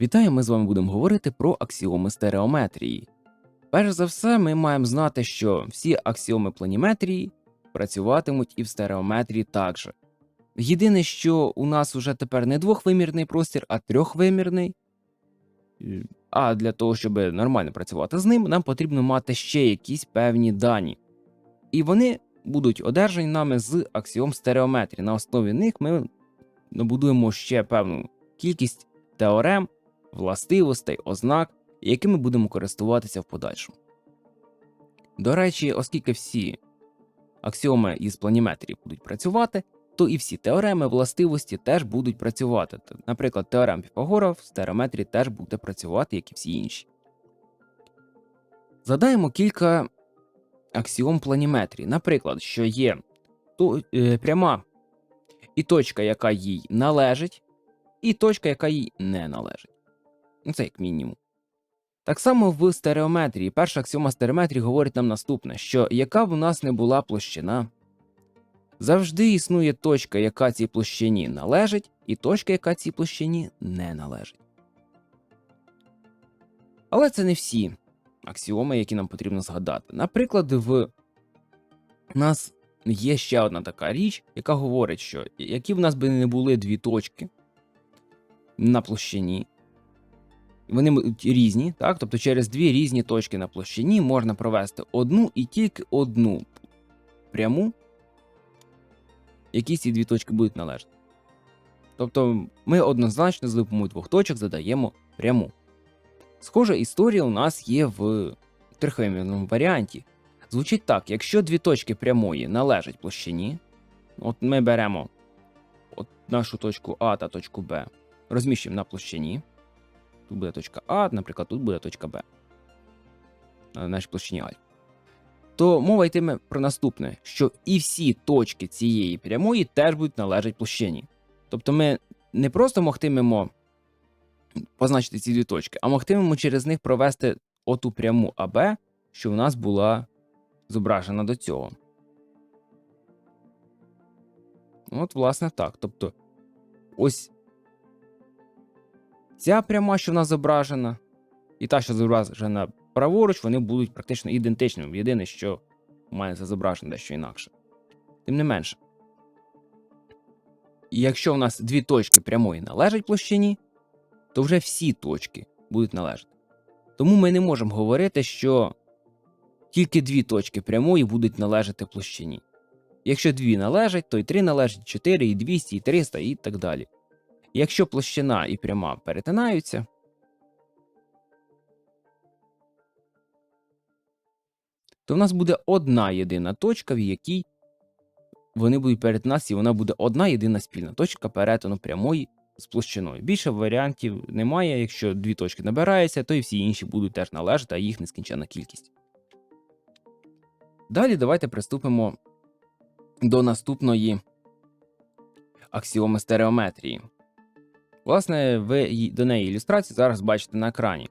Вітаю, ми з вами будемо говорити про аксіоми стереометрії. Перш за все, ми маємо знати, що всі аксіоми планіметрії працюватимуть і в стереометрії також. Єдине, що у нас уже тепер не двохвимірний простір, а трьохвимірний. А для того, щоб нормально працювати з ним, нам потрібно мати ще якісь певні дані. І вони будуть одержані нами з аксіом стереометрії. На основі них ми набудуємо ще певну кількість теорем, властивостей, ознак, якими будемо користуватися в подальшому. До речі, оскільки всі аксіоми із планіметрії будуть працювати, то і всі теореми властивості теж будуть працювати. Наприклад, теорем Піфагора в стереометрії теж буде працювати, як і всі інші. Задаємо кілька аксіом планіметрії. Наприклад, що є то, е, пряма і точка, яка їй належить, і точка, яка їй не належить. Ну, це як мінімум. Так само в стереометрії. Перша аксіома стереометрії говорить нам наступне: що яка б у нас не була площина, завжди існує точка, яка цій площині належить, і точка, яка цій площині не належить. Але це не всі аксіоми, які нам потрібно згадати. Наприклад, в нас є ще одна така річ, яка говорить, що які у нас би не були дві точки на площині, вони різні, так? Тобто через дві різні точки на площині можна провести одну і тільки одну пряму, які ці дві точки будуть належати. Тобто ми однозначно з допомогою двох точок задаємо пряму. Схожа історія у нас є в трихвимірному варіанті. Звучить так: якщо дві точки прямої належать площині, от ми беремо от нашу точку А та точку Б, розміщуємо на площині. Тут буде точка А, наприклад, тут буде точка Б. На нашій площині Альфа. То мова йтиме про наступне: що і всі точки цієї прямої теж будуть належати площині. Тобто ми не просто могтимемо позначити ці дві точки, а могтимемо через них провести оту пряму АБ, що в нас була зображена до цього. От, власне, так. Тобто, ось ця пряма, що в нас зображена, і та, що зображена праворуч, вони будуть практично ідентичними. Єдине, що має це зображено дещо інакше. Тим не менше. І якщо в нас дві точки прямої належать площині, то вже всі точки будуть належати. Тому ми не можемо говорити, що тільки дві точки прямої будуть належати площині. Якщо дві належать, то й три належать, і 4, і 200, і 300, і так далі. Якщо площина і пряма перетинаються, то в нас буде одна єдина точка, в якій вони будуть перетинатися, і вона буде одна єдина спільна точка перетину прямої з площиною. Більше варіантів немає. Якщо дві точки набираються, то і всі інші будуть теж належати, а їх нескінченна кількість. Далі давайте приступимо до наступної аксіоми стереометрії. Власне, ви до неї ілюстрації зараз бачите на екрані.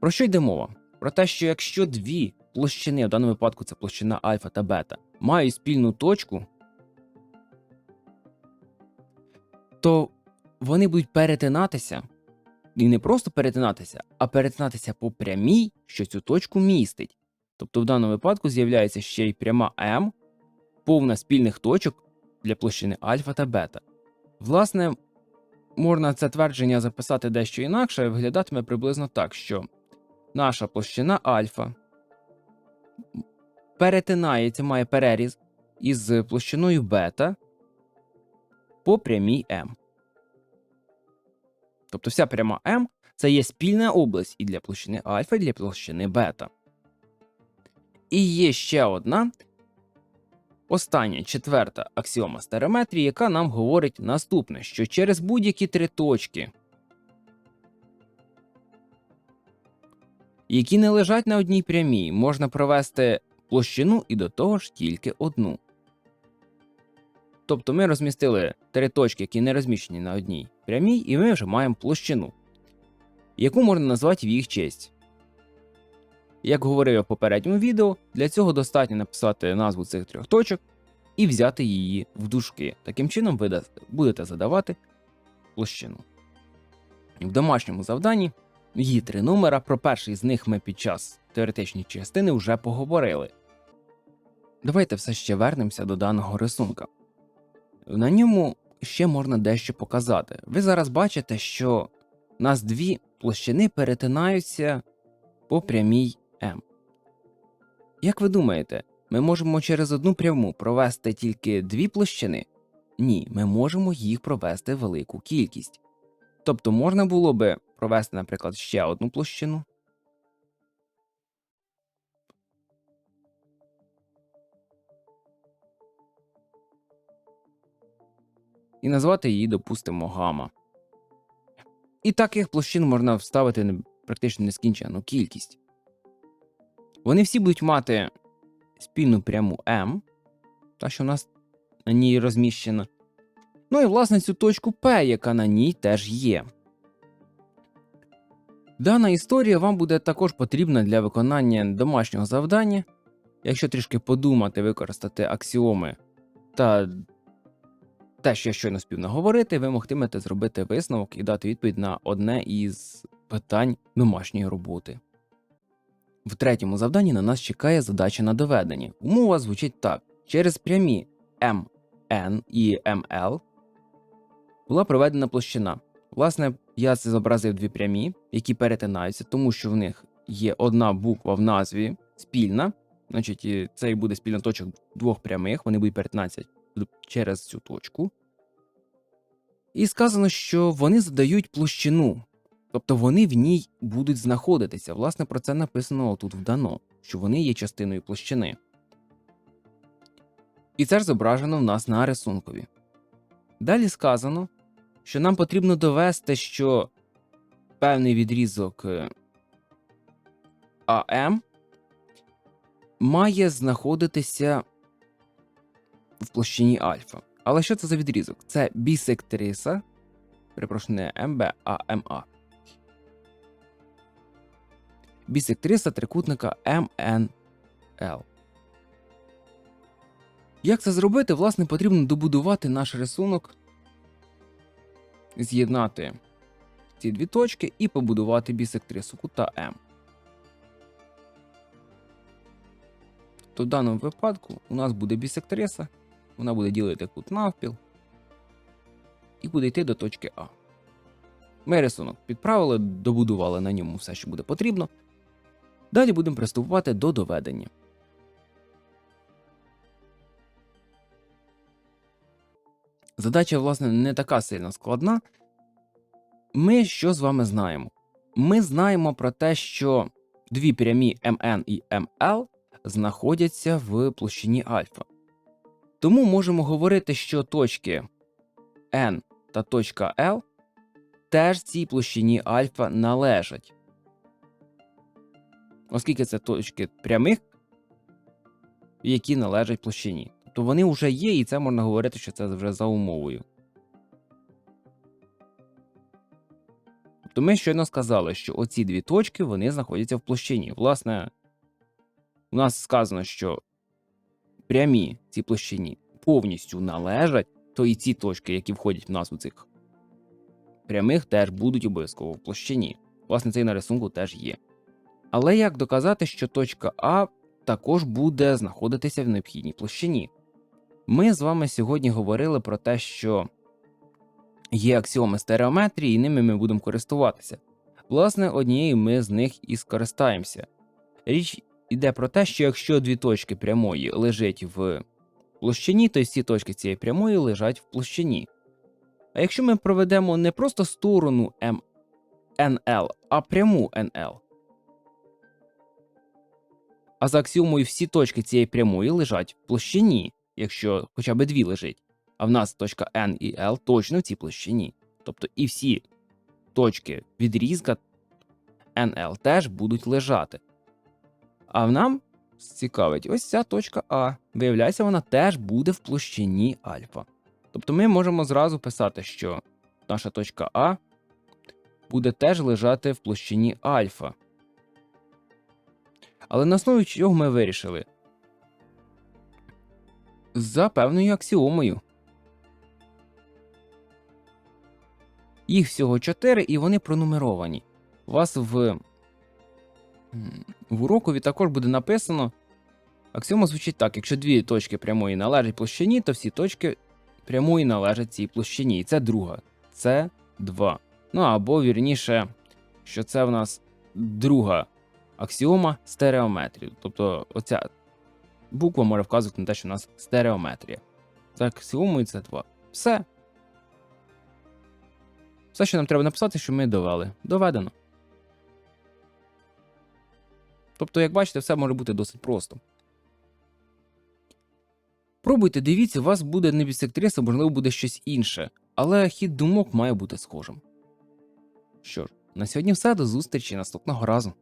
Про що йде мова? Про те, що якщо дві площини, в даному випадку це площина альфа та бета, мають спільну точку, то вони будуть перетинатися, і не просто перетинатися, а перетинатися по прямій, що цю точку містить. Тобто в даному випадку з'являється ще й пряма М, повна спільних точок для площини альфа та бета. Власне, можна це твердження записати дещо інакше, виглядатиме приблизно так, що наша площина альфа перетинається, має переріз із площиною бета по прямій М. Тобто вся пряма М це є спільна область і для площини альфа, і для площини бета. І є ще одна остання четверта аксіома стереометрії, яка нам говорить наступне: що через будь-які три точки, які не лежать на одній прямій, можна провести площину і до того ж тільки одну. Тобто ми розмістили три точки, які не розміщені на одній прямій, і ми вже маємо площину, яку можна назвати в їх честь. Як говорив я в попередньому відео, для цього достатньо написати назву цих трьох точок і взяти її в дужки. Таким чином ви будете задавати площину. В домашньому завданні є три номера. Про перший з них ми під час теоретичної частини вже поговорили. Давайте все ще вернемося до даного рисунка. На ньому ще можна дещо показати. Ви зараз бачите, що у нас дві площини перетинаються по прямій М. Як ви думаєте, ми можемо через одну пряму провести тільки дві площини? Ні, ми можемо їх провести велику кількість. Тобто можна було би провести, наприклад, ще одну площину. І назвати її, допустимо, гама. І таких площин можна вставити практично нескінченну кількість. Вони всі будуть мати спільну пряму М, та що у нас на ній розміщена. Ну і власне цю точку P, яка на ній теж є. Дана історія вам буде також потрібна для виконання домашнього завдання. Якщо трішки подумати, використати аксіоми та те, що я щойно спів наговорити, ви могтимете зробити висновок і дати відповідь на одне із питань домашньої роботи. В третьому завданні на нас чекає задача на доведення. Умова звучить так: через прямі MN і ML була проведена площина. Власне, я це зобразив дві прямі, які перетинаються, тому що в них є одна буква в назві спільна. Значить, це і буде спільна точок двох прямих, вони будуть перетинатися через цю точку. І сказано, що вони задають площину, тобто вони в ній будуть знаходитися. Власне, про це написано тут вдано, що вони є частиною площини. І це ж зображено в нас на рисункові. Далі сказано, що нам потрібно довести, що певний відрізок е, АМ має знаходитися в площині альфа. Але що це за відрізок? Це бісектриса, перепрошую, не МБ, а МА. Бісектриса трикутника МНЛ. Як це зробити? Власне, потрібно добудувати наш рисунок, з'єднати ці дві точки і побудувати бісектрису кута М. То в даному випадку у нас буде бісектриса, вона буде ділити кут навпіл і буде йти до точки А. Ми рисунок підправили, добудували на ньому все, що буде потрібно. Далі будемо приступати до доведення. Задача, власне, не така сильно складна. Ми що з вами знаємо? Ми знаємо про те, що дві прямі МН і МЛ знаходяться в площині альфа. Тому можемо говорити, що точки N та точка L теж цій площині альфа належать. Оскільки це точки прямих, які належать площині. Тобто вони вже є, і це можна говорити, що це вже за умовою. Тобто ми щойно сказали, що оці дві точки вони знаходяться в площині. Власне, у нас сказано, що прямі ці площині повністю належать, то і ці точки, які входять в назву цих прямих, теж будуть обов'язково в площині. Власне, цей на рисунку теж є. Але як доказати, що точка А також буде знаходитися в необхідній площині? Ми з вами сьогодні говорили про те, що є аксіоми стереометрії, і ними ми будемо користуватися. Власне, однією ми з них і скористаємося. Річ йде про те, що якщо дві точки прямої лежать в площині, то всі точки цієї прямої лежать в площині. А якщо ми проведемо не просто сторону МНЛ, а пряму НЛ, а за аксіомою всі точки цієї прямої лежать в площині, якщо хоча б дві лежить, а в нас точка N і L точно в цій площині. Тобто і всі точки відрізка NL теж будуть лежати. А в нам цікавить ось ця точка А. Виявляється, вона теж буде в площині альфа. Тобто ми можемо зразу писати, що наша точка А буде теж лежати в площині альфа. Але на основі чого ми вирішили? За певною аксіомою. Їх всього 4 і вони пронумеровані. У вас в, в урокові також буде написано. Аксіома звучить так: якщо дві точки прямої належать площині, то всі точки прямої належать цій площині. І це друга. Це 2. Ну або вірніше, що це в нас друга аксіома стереометрії. Тобто оця буква може вказувати на те, що у нас стереометрія. Це аксіома і це 2. Все. Все, що нам треба написати, що ми довели. Доведено. Тобто, як бачите, все може бути досить просто. Пробуйте, дивіться, у вас буде не бісектриса, можливо, буде щось інше, але хід думок має бути схожим. Що ж, на сьогодні все, до зустрічі наступного разу.